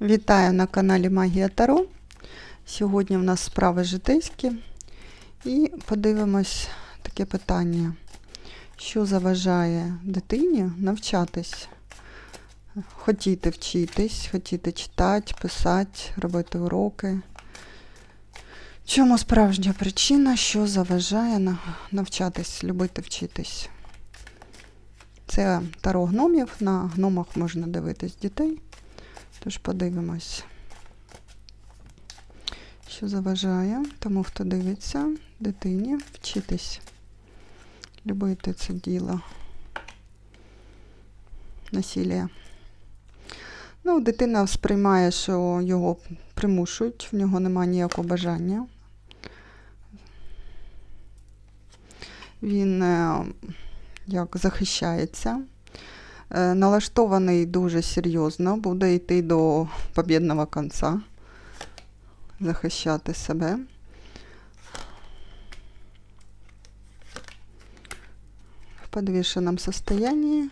Вітаю на каналі Магія Таро. Сьогодні в нас справи житейські. І подивимось таке питання. Що заважає дитині навчатись? Хотіти вчитись, хотіти читати, писати, робити уроки. Чому справжня причина, що заважає навчатись, любити вчитись? Це таро гномів. На гномах можна дивитись дітей. Тож подивимось, що заважає тому, хто дивиться дитині вчитись, любити це діло. Насилля. Ну, дитина сприймає, що його примушують, в нього немає ніякого бажання. Він е, як захищається. Е, налаштований дуже серйозно, буде йти до побідного кінця, захищати себе. В підвішеному состоянні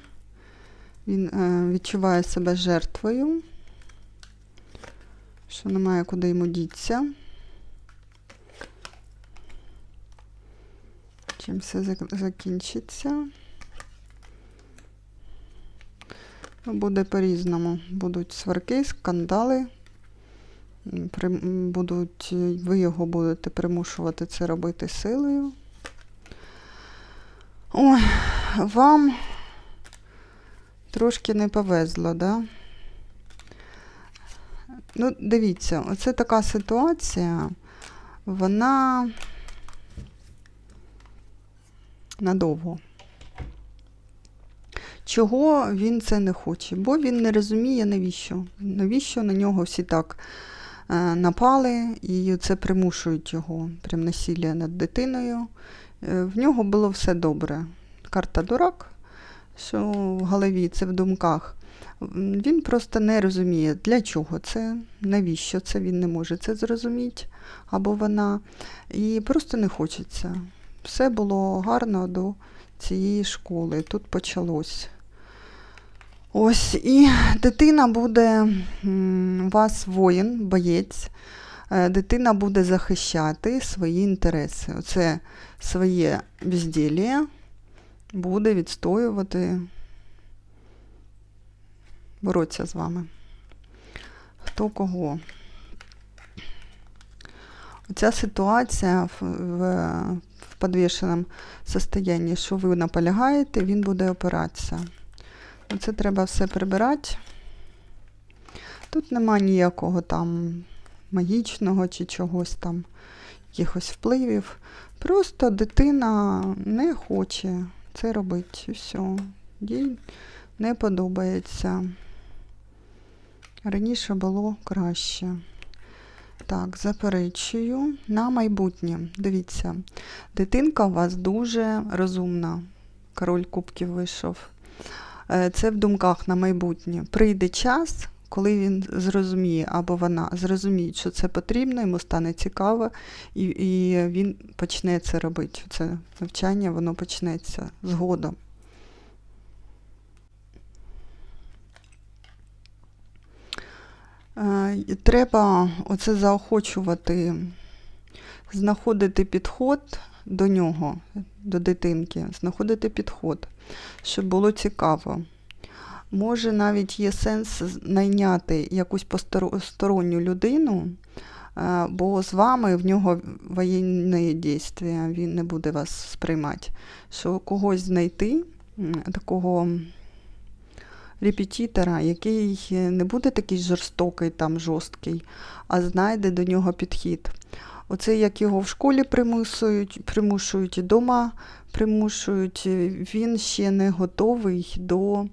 він е, відчуває себе жертвою, що немає куди йому дітися. Чим все закінчиться. Ну, Буде по-різному. Будуть сварки, скандали. Будуть, е, ви його будете примушувати це робити силою. Ой, вам трошки не повезло, да? Ну, дивіться, оце така ситуація, вона надовго. Чого він це не хоче? Бо він не розуміє, навіщо. Навіщо на нього всі так е, напали і це примушують його, прям насилля над дитиною. Е, в нього було все добре. Карта дурак, що в голові це в думках. Він просто не розуміє, для чого це, навіщо це він не може це зрозуміти, або вона. І просто не хочеться. Все було гарно до цієї школи. Тут почалось. Ось, і дитина буде, у вас воїн, боєць, е, дитина буде захищати свої інтереси. Оце своє безділля буде відстоювати, боротися з вами. Хто кого? Оця ситуація в, в, в підвішеному состоянні, що ви наполягаєте, він буде опиратися. Це треба все прибирати. Тут нема ніякого там магічного чи чогось там, якихось впливів. Просто дитина не хоче це робити. І все. Їй не подобається. Раніше було краще. Так, заперечую. На майбутнє. Дивіться, дитинка у вас дуже розумна. Король кубків вийшов. Е, Це в думках на майбутнє. Прийде час, коли він зрозуміє, або вона зрозуміє, що це потрібно, йому стане цікаво, і, і він почне це робити. Це навчання, воно почнеться згодом. Е, Треба оце заохочувати, знаходити підход до нього, до дитинки, знаходити підход, щоб було цікаво. Може, навіть є сенс найняти якусь постoro- сторонню людину, е, бо з вами в нього воєнне дійство, він не буде вас сприймати. Що когось знайти, такого репетитора, який не буде такий жорстокий, там, жорсткий, а знайде до нього підхід. Оце як його в школі примусують, примушують і вдома примушують, він ще не готовий до,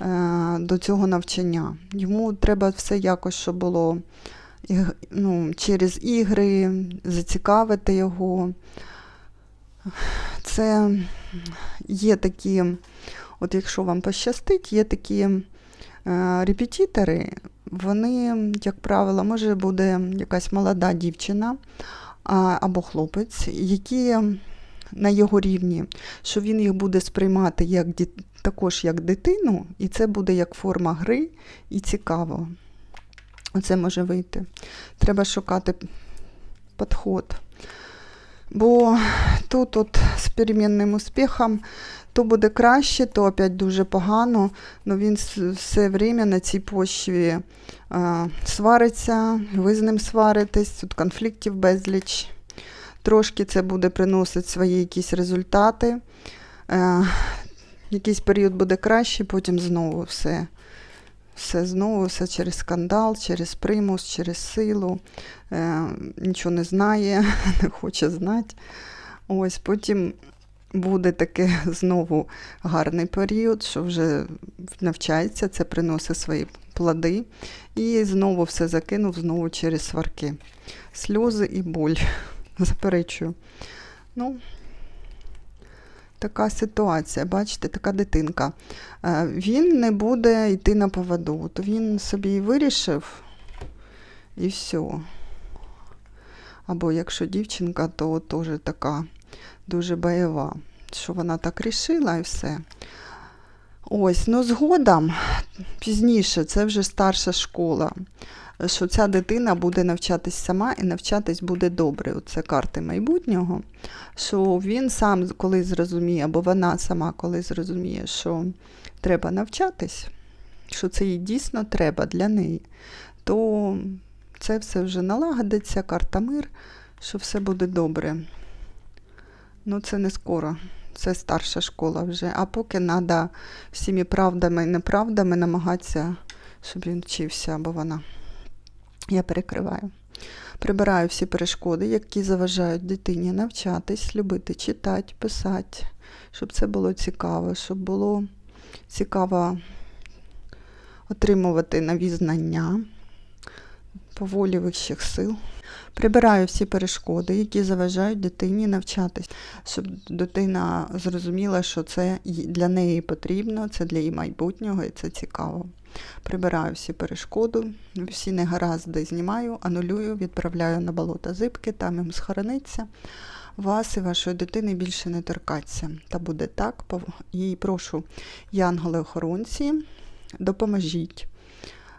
е, до цього навчання. Йому треба все якось, щоб було ну, через ігри, зацікавити його. Це є такі, от якщо вам пощастить, є такі е, репетитори, вони, як правило, може буде якась молода дівчина або хлопець, які на його рівні, що він їх буде сприймати як також як дитину, і це буде як форма гри і цікаво. Оце може вийти. Треба шукати підход. Бо тут з перемінним успіхом то буде краще, то опять дуже погано. Ну він все время на цій почві а, свариться, ви з ним сваритесь, тут конфліктів безліч. Трошки це буде приносити свої якісь результати. Е, якийсь період буде краще, потім знову все. Все знову, все через скандал, через примус, через силу. Е, нічого не знає, не хоче знати. Ось потім буде таке знову гарний період, що вже навчається, це приносить свої плоди. І знову все закинув, знову через сварки. Сльози і боль. Заперечую. Ну, така ситуація, бачите, така дитинка. Е, Він не буде йти на поводу. От він собі і вирішив, і все. Або якщо дівчинка, то теж така дуже бойова, що вона так рішила і все. Ось, ну згодом, пізніше, це вже старша школа, що ця дитина буде навчатись сама і навчатись буде добре. Оце карти майбутнього. Що він сам коли зрозуміє, або вона сама коли зрозуміє, що треба навчатись, що це їй дійсно треба для неї, то це все вже налагодиться, карта мир, що все буде добре. Ну, це не скоро. Це старша школа вже. А поки треба всіми правдами і неправдами намагатися, щоб він вчився або вона. Я перекриваю. Прибираю всі перешкоди, які заважають дитині навчатись, любити читати, писати, щоб це було цікаво, щоб було цікаво отримувати нові знання по волі вищих сил. Прибираю всі перешкоди, які заважають дитині навчатись, щоб дитина зрозуміла, що це для неї потрібно, це для її майбутнього і це цікаво. Прибираю всі перешкоди, всі негаразди знімаю, анулюю, відправляю на болото зибки, там їм схорониться. Вас і вашої дитини більше не торкаться. Та буде так. І прошу, янголи-охоронці, допоможіть,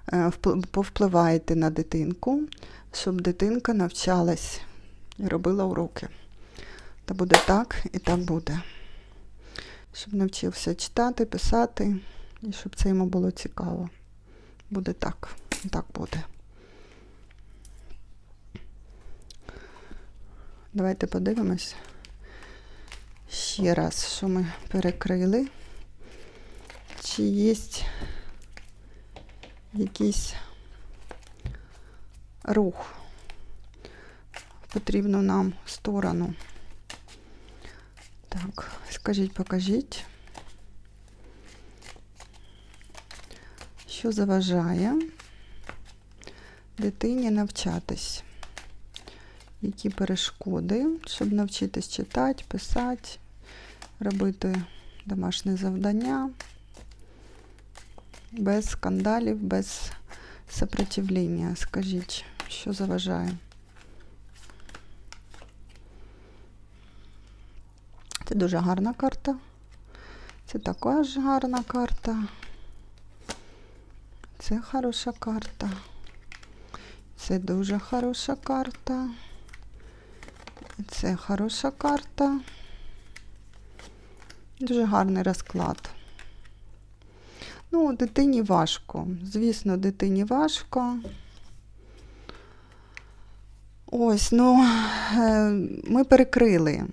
е, впл- повпливайте на дитинку, щоб дитинка навчалась і робила уроки. Та буде так і так буде. Щоб навчився читати, писати, і щоб це йому було цікаво. Буде так, і так буде. Давайте подивимось ще раз, що ми перекрили. Чи є якийсь рух потрібну нам сторону. Так, скажіть, покажіть, що заважає дитині навчатись? Які перешкоди, щоб навчитись читати, писати, робити домашні завдання без скандалів, без сопротивлення. Скажіть, що заважає? Це дуже гарна карта. Це також гарна карта. Це хороша карта. Це дуже хороша карта. Це хороша карта. Дуже гарний розклад. Ну, дитині важко. Звісно, дитині важко. Ось, ну, е, ми перекрили.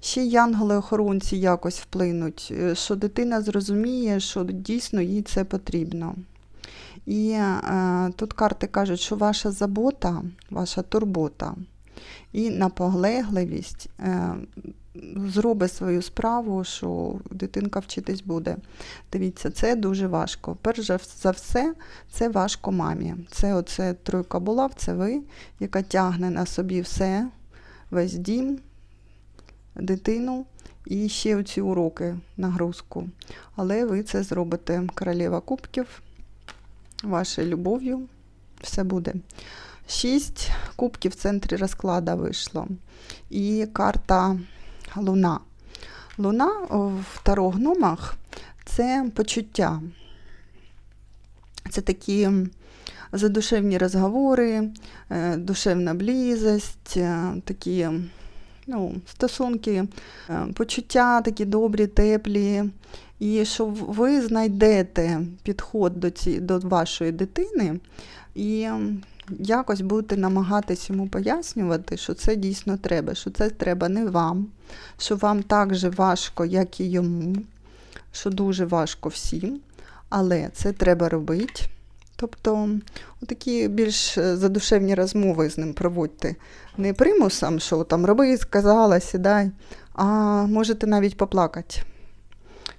Ще янголи-охоронці якось вплинуть, е, що дитина зрозуміє, що дійсно їй це потрібно. І е, тут карти кажуть, що ваша забота, ваша турбота і наполегливість е, зробить свою справу, що дитинка вчитись буде. Дивіться, це дуже важко. Перш за- все, це важко мамі. Це оце тройка булав, це ви, яка тягне на собі все, весь дім, дитину і ще оці уроки, нагрузку. Але ви це зробите королева кубків, вашою любов'ю. Все буде. Шість кубків в центрі розклада вийшло. І карта Луна. Луна в таро гномах це почуття. Це такі задушевні розговори, е, душевна близость, е, такі ну, стосунки, е, почуття такі добрі, теплі. І що ви знайдете підход до, ці, до вашої дитини і якось будете намагатись йому пояснювати, що це дійсно треба, що це треба не вам, що вам так же важко, як і йому, що дуже важко всім, але це треба робити. Тобто такі більш е, задушевні розмови з ним проводьте. Не примусом, що там роби, сказала, сідай, а можете навіть поплакати.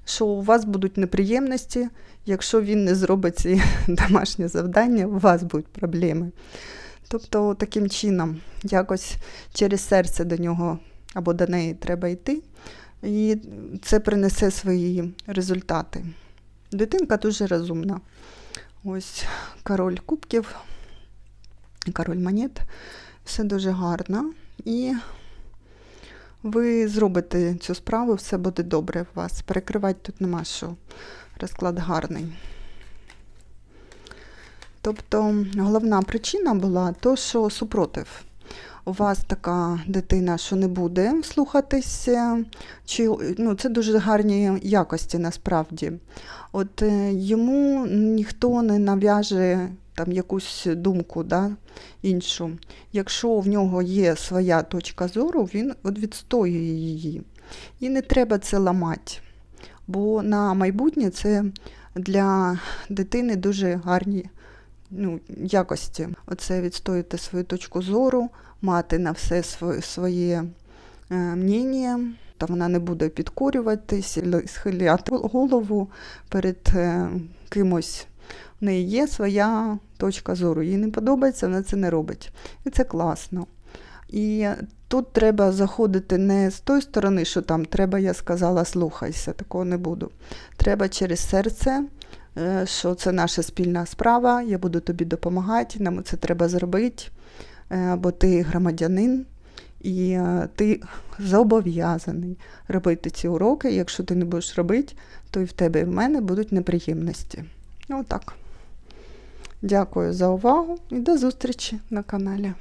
Що у вас будуть неприємності, якщо він не зробить ці домашні завдання, у вас будуть проблеми. Тобто, таким чином, якось через серце до нього або до неї треба йти, і це принесе свої результати. Дитинка дуже розумна. Ось король кубків, король монет. Все дуже гарно. І ви зробите цю справу, все буде добре у вас. Перекривати тут нема що. Розклад гарний. Тобто головна причина була то, що супротив. У вас така дитина, що не буде слухатися, чи ну, це дуже гарні якості насправді. От е, йому ніхто не нав'яже там якусь думку да, іншу. Якщо в нього є своя точка зору, він відстоює її. І не треба це ламати. Бо на майбутнє це для дитини дуже гарні ну, якості. Оце відстояти свою точку зору, мати на все своє, е, мнення. Та вона не буде підкорюватись, схиляти голову перед е, кимось. В неї є своя точка зору. Їй не подобається, вона це не робить. І це класно. І тут треба заходити не з тої сторони, що там треба, я сказала, слухайся, такого не буду. Треба через серце, що це наша спільна справа, я буду тобі допомагати, нам це треба зробити, е, бо ти громадянин. І е, ти зобов'язаний робити ці уроки. Якщо ти не будеш робити, то і в тебе і в мене будуть неприємності. Ну так. Дякую за увагу і до зустрічі на каналі.